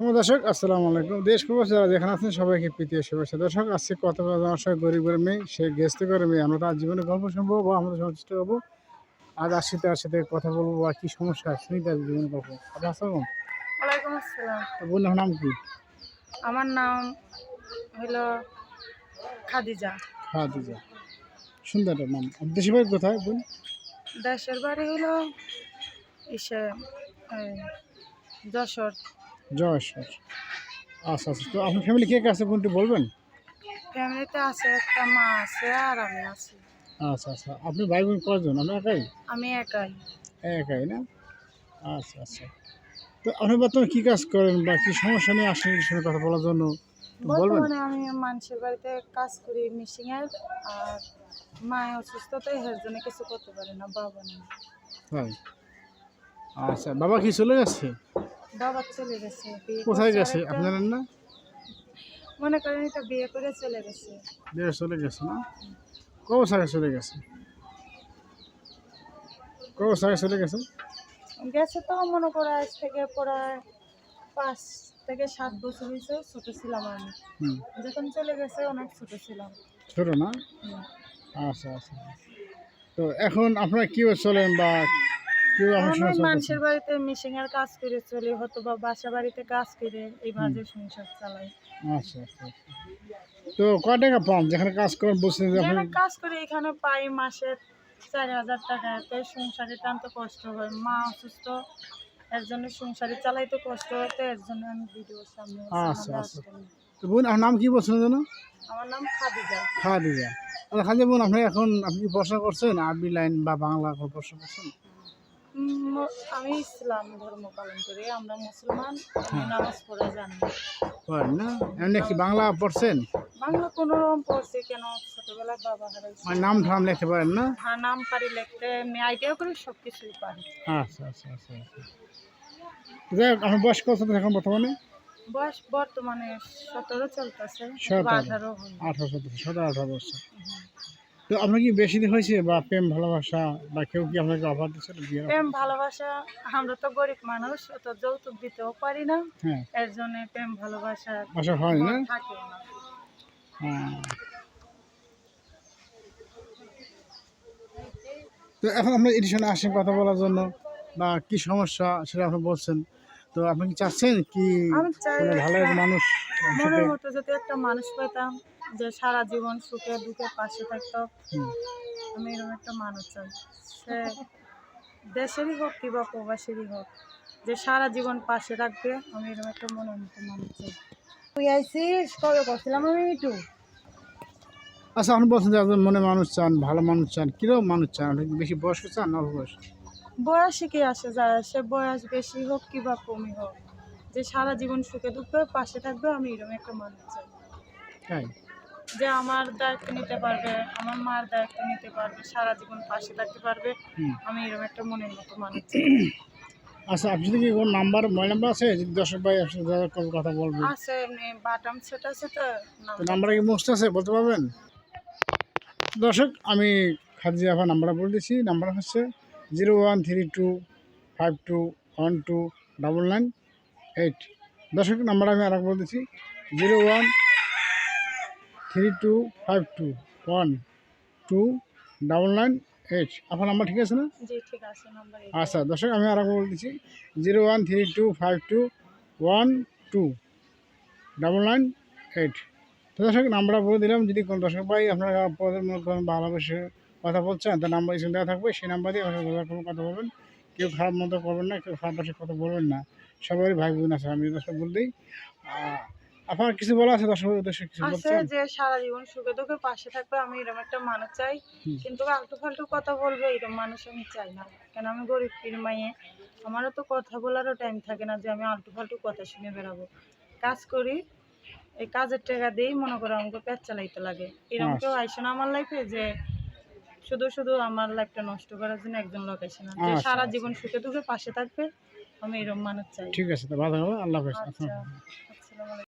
দর্শক আসসালামু আলাইকুম। দেশ প্রবাস যারা যেখানে আছেন সবাইকে প্রীতীয় শুভেচ্ছা। দর্শক আজকে কত আমার সঙ্গে গরিব গরিব মেয়ে সে গেস্ট করে মেয়ে আমরা তার জীবনে গল্প শুনব বা আমরা চেষ্টা করব আজ আসছি তার সাথে কথা বলব বা কী সমস্যা শুনি তার জীবনে গল্প। আপনার আসসালাম ওয়ালাইকুম আসসালাম। নাম কি? আমার নাম হলো খাদিজা। খাদিজা। সুন্দর নাম। দেশের দেশি বাড়ি কোথায় বোন? দেশের বাড়ি হলো ইসে যশোর। জয়েশ্বর আচ্ছা আচ্ছা। তো আপনার ফ্যামিলি কে কে আছে বোনটি বলবেন? ফ্যামিলিতে আছে একটা মা আছে আর আমি আছি। আচ্ছা আচ্ছা। আপনি ভাই বোন কজন আপনি একাই? আমি একাই। একাই না? আচ্ছা আচ্ছা। তো আপনি বর্তমানে কী কাজ করেন বা কী সমস্যা নিয়ে আসেন এই সঙ্গে কথা বলার জন্য? বলবেন। বর্তমানে আমি মানুষের বাড়িতে কাজ করি মিশিংয়ের আর মায়ের অসুস্থতায় এর জন্য কিছু করতে পারে না বাবা নেই। তাই? আচ্ছা বাবা কি চলে গেছে? বাবা চলে গেছে কোথায় গেছে। আপনি জানেন না? মনে করেন এটা বিয়ে করে চলে গেছে। বিয়ে চলে গেছে না? সালে চলে গেছে? সালে চলে গেছে? গেছে তো মনে করো আজ থেকে প্রায় পাঁচ থেকে সাত বছর হয়েছে ছোট ছিলাম আমি। যখন চলে গেছে অনেক ছোট ছিলাম। ছোটো না। আচ্ছা আচ্ছা। তো এখন আপনারা কীভাবে চলেন বা আমার? মানুষের বাড়িতে মিশিং এর কাজ করে চলি হয়তো বা বাসা বাড়িতে কাজ করে এইভাবে সংসার চালাই। আচ্ছা আচ্ছা আচ্ছা। তো কয় টাকা পান? যেখানে কাজ করেন আপনি যেখানে কাজ করে এখানে পাই মাসে চার হাজার টাকা। এতে সংসারে টানতে কষ্ট হয়। মা অসুস্থ এর জন্য সংসারে চালাইতে কষ্ট হতে এর জন্য আমি ভিডিওর সামনে আচ্ছা, আচ্ছা। তো বোন আপনার নাম কি বলছেন যেন? আমার নাম খাদিজা। খাওয়া দিজা আচ্ছা খালি বোন আপনি এখন আপনি পড়াশোনা করছেন? আরবি লাইন বা বাংলা পড়াশোনা করছেন? আমি ইসলাম ধর্ম পালন করি আমরা মুসলমান নামাজ পড়ে জানি। না? এমনি কি বাংলা পড়ছেন? বাংলা কোনো রকম পড়ছি কেন? ছোটবেলায় বাবা হারাইছে। নাম ঠাম লিখতে পারেন না? হ্যাঁ নাম পারি লিখতে আমি আইডিয়া করি সব কিছুই পারি। আচ্ছা আচ্ছা আচ্ছা আচ্ছা। যাই হোক বয়স কত এখন বর্তমানে? বয়স বর্তমানে সতেরো চলতেছে। আঠারো আঠারো সতেরো আঠারো বছর। তো আপনার কি বেশি দিন হয়েছে বা প্রেম ভালোবাসা বা কেউ কি আপনাকে অফার বিয়ের প্রেম ভালোবাসা আমরা তো গরিব মানুষ অত যৌতুক দিতেও পারি না। হ্যাঁ। এর জন্য প্রেম ভালোবাসা বাসা হয় না? থাকে না। হ্যাঁ। তো এখন আমরা এডিশনে আসেন কথা বলার জন্য বা কি সমস্যা সেটা আপনি বলছেন। তো আপনি কি চাচ্ছেন কি ভালো মানুষ মনের মতো যদি একটা মানুষ পেতাম যে সারা জীবন সুখে দুঃখে পাশে থাকতো। আমি এরকম একটা মানুষ চাই সে দেশেরই হোক কিংবা প্রবাসেরই হোক যে সারা জীবন পাশে রাখবে আমি এরকম একটা মনের মতো মানুষ চাই তুই আইসিস? কবে করছিলাম আমি একটু আচ্ছা আপনি বলছেন যে মনে মানুষ চান ভালো মানুষ চান কীরকম মানুষ চান? বেশি বয়স্ক চান অল্প বয়স? বয়সে কি আসে যায় সে বয়স বেশি হোক কিংবা কমই হোক। যে সারা জীবন সুখে দুঃখে পাশে থাকবে আমি এরকম একটা মানুষ চাই। তাই? যে আমার দায়িত্ব নিতে পারবে আমার মার দায়িত্ব নিতে পারবে সারা জীবন পাশে থাকতে পারবে আমি এরকম একটা মনের মতো মানুষ। আচ্ছা আপনি কি কোনো নাম্বার মোবাইল নাম্বার আছে? যদি দর্শক ভাই আপনার কথা বলবেন আছে বাটাম সেট আছে তো নাম্বার। কি মুখস্থ আছে বলতে পারবেন? দর্শক আমি খাদিজা আফা নাম্বারটা বলে দিচ্ছি। নাম্বার হচ্ছে zero one three two five two one two double nine eight. দর্শক নাম্বার আমি আর বলে দিচ্ছি। Zero one three two five two one two double nine eight আপনার নাম্বার ঠিক আছে না? আচ্ছা দর্শক আমি আর বলে দিচ্ছি zero one three two five two one two double nine eight. তো দর্শক নাম্বারটা বলে দিলাম যদি কোনো দর্শক ভাই আপনারা মনে করেন ভালোবেসে কথা বলছেন তার নাম্বার এসে দেওয়া থাকবে সেই নাম্বার দিয়ে আপনার কথা বলবেন। কেউ খারাপ মতো করবেন না কেউ খারাপ কথা বলবেন না। সবারই ভাই বোন আছে আমি দর্শক বল দিই। আহ, আপনার কিছু বলা আছে দর্শকের উদ্দেশ্যে কিছু আছে যে সারা জীবন সুখে দুঃখে পাশে থাকবে আমি এরকম একটা মানুষ চাই। কিন্তু আলতু ফালতু কথা বলবে এরকম মানুষ আমি চাই না। কেন আমি গরিব পীর মাইয়ে আমারও তো কথা বলারও টাইম থাকে না যে আমি আলতু ফালতু কথা শুনে বেড়াবো। কাজ করি এই কাজের টাকা দিয়েই মনে করো আমাকে পেট চালাইতে লাগে। এরকম কেউ আইসে না আমার লাইফে যে শুধু শুধু আমার লাইফটা নষ্ট করার জন্য একজন লোক আসে না। যে আচ্ছা, সারা আচ্ছা। জীবন সুখে দুঃখে পাশে থাকবে আমি এরকম মানুষ চাই। ঠিক আছে তো ভালো হবে। আল্লাহ হাফেজ। আচ্ছা